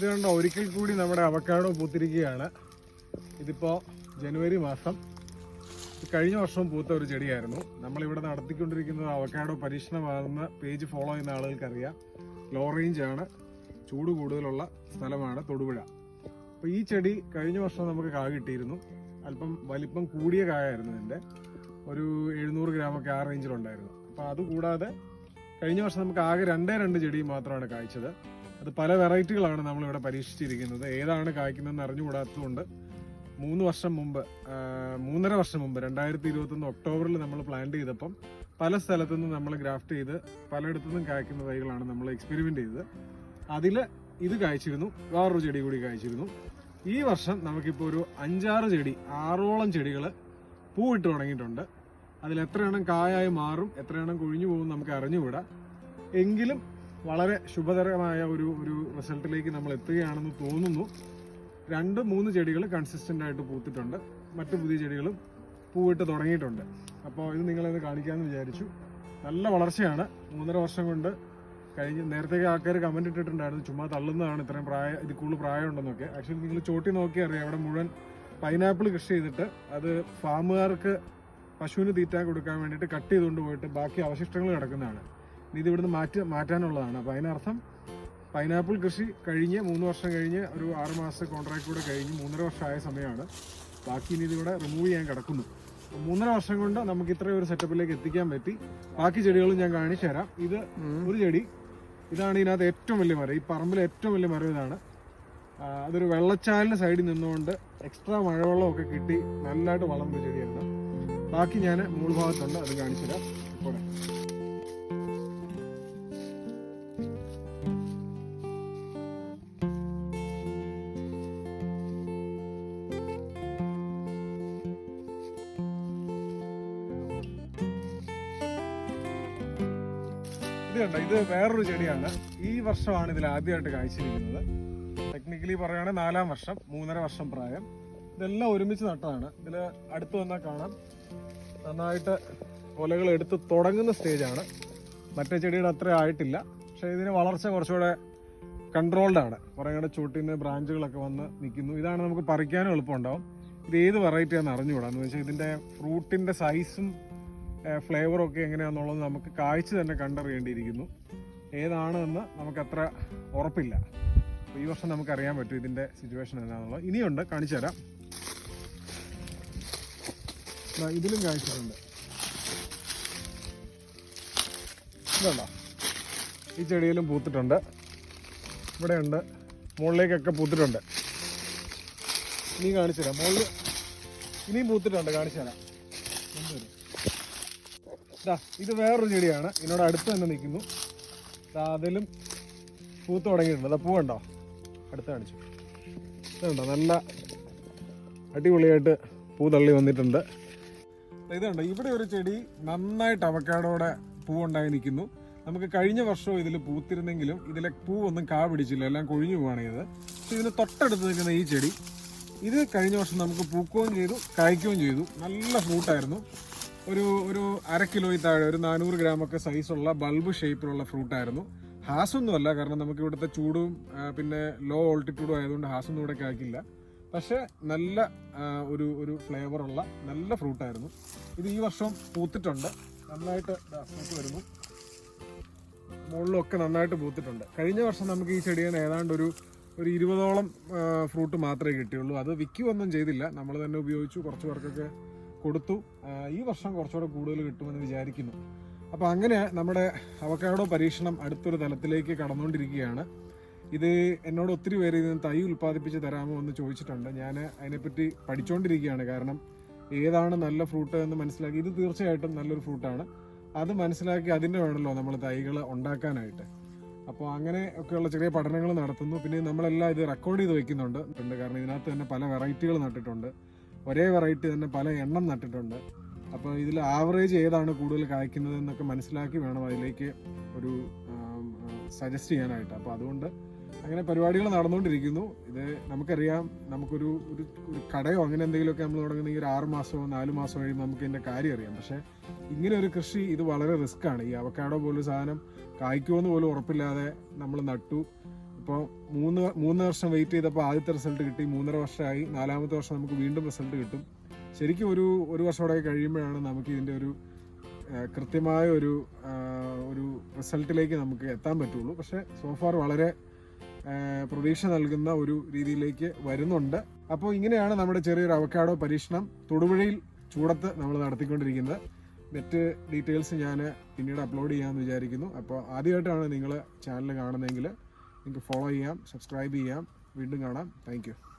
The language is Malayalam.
ഇത് ഒരിക്കൽ കൂടി നമ്മുടെ അവക്കാടോ പൂത്തിരിക്കുകയാണ്. ഇതിപ്പോൾ ജനുവരി മാസം. കഴിഞ്ഞ വർഷവും പൂത്ത ഒരു ചെടിയായിരുന്നു. നമ്മളിവിടെ നടത്തിക്കൊണ്ടിരിക്കുന്നത് അവക്കാടോ പരീക്ഷണമാകുന്ന പേജ് ഫോളോ ചെയ്യുന്ന ആളുകൾക്കറിയാം. ലോ റേഞ്ച് ആണ്. ചൂട് കൂടുതലുള്ള സ്ഥലമാണ് തൊടുപുഴ. അപ്പോൾ ഈ ചെടി കഴിഞ്ഞ വർഷം നമുക്ക് കായ കിട്ടിയിരുന്നു. അല്പം വലിപ്പം കൂടിയ കായായിരുന്നു ഇതിന്റെ ഒരു എഴുന്നൂറ് ഗ്രാമൊക്കെ ആ റേഞ്ചിലുണ്ടായിരുന്നു അപ്പോൾ അതുകൂടാതെ കഴിഞ്ഞ വർഷം നമുക്ക് ആകെ രണ്ടേ രണ്ട് ചെടി മാത്രമാണ് കായ്ച്ചത്. അത് പല വെറൈറ്റികളാണ് നമ്മളിവിടെ പരീക്ഷിച്ചിരിക്കുന്നത്. ഏതാണ് കായ്ക്കുന്നതെന്ന് അറിഞ്ഞുകൂടാത്തതുകൊണ്ട് മൂന്ന് വർഷം മുമ്പ് മൂന്നര വർഷം മുമ്പ് രണ്ടായിരത്തി ഇരുപത്തൊന്ന് ഒക്ടോബറിൽ നമ്മൾ പ്ലാൻ ചെയ്തപ്പം പല സ്ഥലത്തു നിന്ന് നമ്മൾ ഗ്രാഫ്റ്റ് ചെയ്ത് പലയിടത്തു നിന്നും കായ്ക്കുന്ന തൈകളാണ് നമ്മൾ എക്സ്പെരിമെന്റ് ചെയ്തത്. അതിൽ ഇത് കായ്ച്ചിരുന്നു വേറൊരു ചെടി കൂടി കായ്ച്ചിരുന്നു. ഈ വർഷം നമുക്കിപ്പോൾ ഒരു അഞ്ചാറ് ചെടി ആറോളം ചെടികൾ പൂവിട്ട് തുടങ്ങിയിട്ടുണ്ട്. അതിൽ എത്ര എണ്ണം കായായി മാറും എത്ര എണ്ണം കൊഴിഞ്ഞു പോകും നമുക്ക് അറിഞ്ഞുകൂടാ. എങ്കിലും വളരെ ശുഭകരമായ ഒരു ഒരു റിസൾട്ടിലേക്ക് നമ്മൾ എത്തുകയാണെന്ന് തോന്നുന്നു. രണ്ട് മൂന്ന് ചെടികൾ കൺസിസ്റ്റന്റ് ആയിട്ട് പൂത്തിട്ടുണ്ട്. മറ്റു പുതിയ ചെടികളും പൂവിട്ട് തുടങ്ങിയിട്ടുണ്ട്. അപ്പോൾ ഇത് നിങ്ങളത് കാണിക്കാമെന്ന് വിചാരിച്ചു. നല്ല വളർച്ചയാണ്. മൂന്നര വർഷം കൊണ്ട് കഴിഞ്ഞ് നേരത്തെ ആൾക്കാർ കമന്റ് ഇട്ടിട്ടുണ്ടായിരുന്നു. ചുമ്മാ തള്ളുന്നതാണ് ഇത്രയും പ്രായം ഇത് കൂടുതൽ പ്രായമുണ്ടെന്നൊക്കെ. ആക്ച്വലി നിങ്ങൾ ചോട്ടി നോക്കി അറിയാം. അവിടെ മുഴുവൻ പൈനാപ്പിൾ കൃഷി ചെയ്തിട്ട് അത് ഫാമുകാർക്ക് പശുവിന് തീറ്റ കൊടുക്കാൻ വേണ്ടിയിട്ട് കട്ട് ചെയ്തുകൊണ്ട് പോയിട്ട് ബാക്കി അവശിഷ്ടങ്ങൾ കിടക്കുന്നതാണ്. ഇത് ഇവിടുന്ന് മാറ്റി മാറ്റാനുള്ളതാണ്. അപ്പോൾ അതിനർത്ഥം പൈനാപ്പിൾ കൃഷി കഴിഞ്ഞ് മൂന്ന് വർഷം കഴിഞ്ഞ് ഒരു ആറ് മാസത്തെ കോൺട്രാക്ട് കൂടെ കഴിഞ്ഞ് മൂന്നര വർഷമായ സമയമാണ്. ബാക്കി ഇനി ഇതിവിടെ റിമൂവ് ചെയ്യാൻ കിടക്കുന്നു. മൂന്നര വർഷം കൊണ്ട് നമുക്ക് ഇത്രയും ഒരു സെറ്റപ്പിലേക്ക് എത്തിക്കാൻ പറ്റി. ബാക്കി ചെടികളും ഞാൻ കാണിച്ചു തരാം. ഇത് ഒരു ചെടി. ഇതാണ് ഇതിനകത്ത് ഏറ്റവും വലിയ മരം. ഈ പറമ്പിലെ ഏറ്റവും വലിയ മരം ഇതാണ്. അതൊരു വെള്ളച്ചാലിന് സൈഡിൽ നിന്നുകൊണ്ട് എക്സ്ട്രാ മഴവെള്ളമൊക്കെ കിട്ടി നല്ലതായിട്ട് വളർന്ന ചെടിയാണ്. ബാക്കി ഞാൻ മൂൾ ഭാഗത്തുണ്ട് അത് കാണിച്ചു തരാം. പോരെ. കണ്ടോ ഇത് വേറൊരു ചെടിയാണ്. ഈ വർഷമാണ് ഇതിൽ ആദ്യമായിട്ട് കാഴ്ചയിരിക്കുന്നത് ടെക്നിക്കലി പറയുകയാണെങ്കിൽ നാലാം വർഷം മൂന്നര വർഷം പ്രായം. ഇതെല്ലാം ഒരുമിച്ച് നട്ടതാണ്. ഇതിൽ അടുത്ത് വന്നാൽ കാണാം. നന്നായിട്ട് കൊലകൾ എടുത്ത് തുടങ്ങുന്ന സ്റ്റേജാണ്. മറ്റേ ചെടിയുടെ അത്ര ആയിട്ടില്ല. പക്ഷേ ഇതിന് വളർച്ച കുറച്ചുകൂടെ കൺട്രോൾഡ് ആണ്. കുറേ കൂടെ ചൂട്ടിൽ നിന്ന് ബ്രാഞ്ചുകളൊക്കെ വന്ന് നിൽക്കുന്നു. ഇതാണ് നമുക്ക് പറിക്കാനും എളുപ്പമുണ്ടാവും. ഇത് ഏത് വെറൈറ്റിയാണെന്ന് അറിഞ്ഞുകൂടാന്ന് വെച്ചാൽ ഇതിന്റെ ഫ്രൂട്ടിന്റെ സൈസും ഫ്ലേവറും ഒക്കെ എങ്ങനെയാണെന്നുള്ളത് നമുക്ക് കാഴ്ച തന്നെ കണ്ടറിയേണ്ടിയിരിക്കുന്നു. ഏതാണെന്ന് നമുക്കത്ര ഉറപ്പില്ല. ഈ വർഷം നമുക്കറിയാൻ പറ്റും ഇതിന്റെ സിറ്റുവേഷൻ എന്താണെന്നുള്ളത് ഇനിയുണ്ട് കാണിച്ചു തരാം. ഇതിലും കാണിച്ചിട്ടുണ്ട്. ഇതുണ്ടോ? ഈ ചെടിയിലും പൂത്തിട്ടുണ്ട്. ഇവിടെയുണ്ട്. മുകളിലേക്കൊക്കെ പൂത്തിട്ടുണ്ട്. ഇനിയും കാണിച്ചു തരാം. മുകളിൽ ഇനിയും പൂത്തിട്ടുണ്ട് കാണിച്ചു തരാം. കൊണ്ടുവരും ഇത് വേറൊരു ചെടിയാണ്. ഇതിനോട് അടുത്ത് തന്നെ നിൽക്കുന്നു. അതിലും പൂത്ത് തുടങ്ങിയിട്ടുണ്ട്. അതാ പൂവുണ്ടോ അടുത്ത് കാണിച്ചു. ഇതുണ്ടോ നല്ല അടിപൊളിയായിട്ട് പൂ തള്ളി വന്നിട്ടുണ്ട്. ഇതുണ്ടോ ഇവിടെ ഒരു ചെടി നന്നായിട്ട് അവക്കാടോടെ പൂവുണ്ടായി നിൽക്കുന്നു. നമുക്ക് കഴിഞ്ഞ വർഷവും ഇതിൽ പൂത്തിരുന്നെങ്കിലും ഇതിലെ പൂവൊന്നും കാ പിടിച്ചില്ല. എല്ലാം കൊഴിഞ്ഞു പോവാണ് ചെയ്തത് ഇതിന് തൊട്ടടുത്ത് നിൽക്കുന്ന ഈ ചെടി ഇത് കഴിഞ്ഞ വർഷം നമുക്ക് പൂക്കുകയും ചെയ്തു കായ്ക്കുകയും ചെയ്തു. നല്ല ഫ്രൂട്ടായിരുന്നു. ഒരു ഒരു അര കിലോയിൽ താഴെ ഒരു നാനൂറ് ഗ്രാമൊക്കെ സൈസുള്ള ബൾബ് ഷേപ്പിലുള്ള ഫ്രൂട്ടായിരുന്നു ഹാസൊന്നുമല്ല കാരണം നമുക്ക് ഇവിടുത്തെ ചൂടും പിന്നെ ലോ ഓൾട്ടിറ്റ്യൂഡും ആയതുകൊണ്ട് ഹാസൊന്നും ഇവിടെ കായ്ക്കില്ല. പക്ഷെ നല്ല ഒരു ഒരു ഫ്ലേവറുള്ള നല്ല ഫ്രൂട്ടായിരുന്നു ഇത് ഈ വർഷം പൂത്തിട്ടുണ്ട്. നന്നായിട്ട് പൂത്ത് വരുന്നു. മുകളിലൊക്കെ നന്നായിട്ട് പൂത്തിട്ടുണ്ട്. കഴിഞ്ഞ വർഷം നമുക്ക് ഈ ചെടിയിൽ ഏതാണ്ട് ഒരു ഒരു ഇരുപതോളം ഫ്രൂട്ട് മാത്രമേ കിട്ടിയുള്ളൂ. അത് വിൽക്കുകയൊന്നും ചെയ്തില്ല. നമ്മൾ തന്നെ ഉപയോഗിച്ചു. കുറച്ച് പേർക്കൊക്കെ കൊടുത്തു. ഈ വർഷം കുറച്ചുകൂടെ കൂടുതൽ കിട്ടുമെന്ന് വിചാരിക്കുന്നു. അപ്പോൾ അങ്ങനെ നമ്മുടെ അവക്കാടോ പരീക്ഷണം അടുത്തൊരു തലത്തിലേക്ക് കടന്നുകൊണ്ടിരിക്കുകയാണ്. ഇത് എന്നോട് ഒത്തിരി പേര് ഇതിന് തൈ ഉൽപ്പാദിപ്പിച്ച് തരാമോ എന്ന് ചോദിച്ചിട്ടുണ്ട്. ഞാൻ അതിനെപ്പറ്റി പഠിച്ചുകൊണ്ടിരിക്കുകയാണ് കാരണം ഏതാണ് നല്ല ഫ്രൂട്ട് എന്ന് മനസ്സിലാക്കി ഇത് തീർച്ചയായിട്ടും നല്ലൊരു ഫ്രൂട്ടാണ്. അത് മനസ്സിലാക്കി അതിന്റെ വേണമല്ലോ നമ്മൾ തൈകൾ ഉണ്ടാക്കാനായിട്ട്. അപ്പോൾ അങ്ങനെ ഒക്കെയുള്ള ചെറിയ പഠനങ്ങൾ നടത്തുന്നു. പിന്നെ നമ്മളെല്ലാം ഇത് റെക്കോർഡ് ചെയ്ത് വെക്കുന്നുണ്ട്. കാരണം ഇതിനകത്ത് തന്നെ പല വെറൈറ്റികൾ നട്ടിട്ടുണ്ട്. ഒരേ വെറൈറ്റി തന്നെ പല എണ്ണം നട്ടിട്ടുണ്ട്. അപ്പോൾ ഇതിൽ ആവറേജ് ഏതാണ് കൂടുതൽ കായ്ക്കുന്നത് എന്നൊക്കെ മനസ്സിലാക്കി വേണം അതിലേക്ക് ഒരു സജസ്റ്റ് ചെയ്യാനായിട്ട്. അപ്പോൾ അതുകൊണ്ട് അങ്ങനെ പരിപാടികൾ നടന്നുകൊണ്ടിരിക്കുന്നു. ഇത് നമുക്കറിയാം നമുക്കൊരു ഒരു ഒരു കടയോ അങ്ങനെ എന്തെങ്കിലുമൊക്കെ നമ്മൾ തുടങ്ങുന്നെങ്കിൽ ഒരു ആറ് മാസമോ നാല് മാസമോ കഴിയുമ്പോൾ നമുക്ക് ഇതിന്റെ കാര്യം അറിയാം. പക്ഷേ ഇങ്ങനെ ഒരു കൃഷി ഇത് വളരെ റിസ്ക്കാണ് ഈ അവക്കാടോ പോലൊരു സാധനം കായ്ക്കുമെന്ന് പോലും ഉറപ്പില്ലാതെ നമ്മൾ നട്ടു. ഇപ്പോൾ മൂന്ന് മൂന്ന് വർഷം വെയിറ്റ് ചെയ്തപ്പോൾ ആദ്യത്തെ റിസൾട്ട് കിട്ടി. മൂന്നര വർഷമായി. നാലാമത്തെ വർഷം നമുക്ക് വീണ്ടും റിസൾട്ട് കിട്ടും. ശരിക്കും ഒരു ഒരു വർഷത്തോടെ കഴിയുമ്പോഴാണ് നമുക്ക് ഇതിന്റെ ഒരു കൃത്യമായ ഒരു ഒരു റിസൾട്ടിലേക്ക് നമുക്ക് എത്താൻ പറ്റുള്ളൂ. പക്ഷേ സോഫാർ വളരെ പ്രതീക്ഷ നൽകുന്ന ഒരു രീതിയിലേക്ക് വരുന്നുണ്ട്. അപ്പോൾ ഇങ്ങനെയാണ് നമ്മുടെ ചെറിയൊരു അവക്കാടോ പരീക്ഷണം. തൊടുപുഴയിൽ ചൂടത്ത് നമ്മൾ നടത്തിക്കൊണ്ടിരിക്കുന്നത്. മറ്റ് ഡീറ്റെയിൽസ് ഞാൻ പിന്നീട് അപ്ലോഡ് ചെയ്യാമെന്ന് വിചാരിക്കുന്നു. അപ്പോൾ ആദ്യമായിട്ടാണ് നിങ്ങൾ ചാനൽ കാണുന്നതെങ്കിൽ നിങ്ങൾക്ക് ഫോളോ ചെയ്യാം സബ്സ്ക്രൈബ് ചെയ്യാം. വീണ്ടും കാണാം. താങ്ക്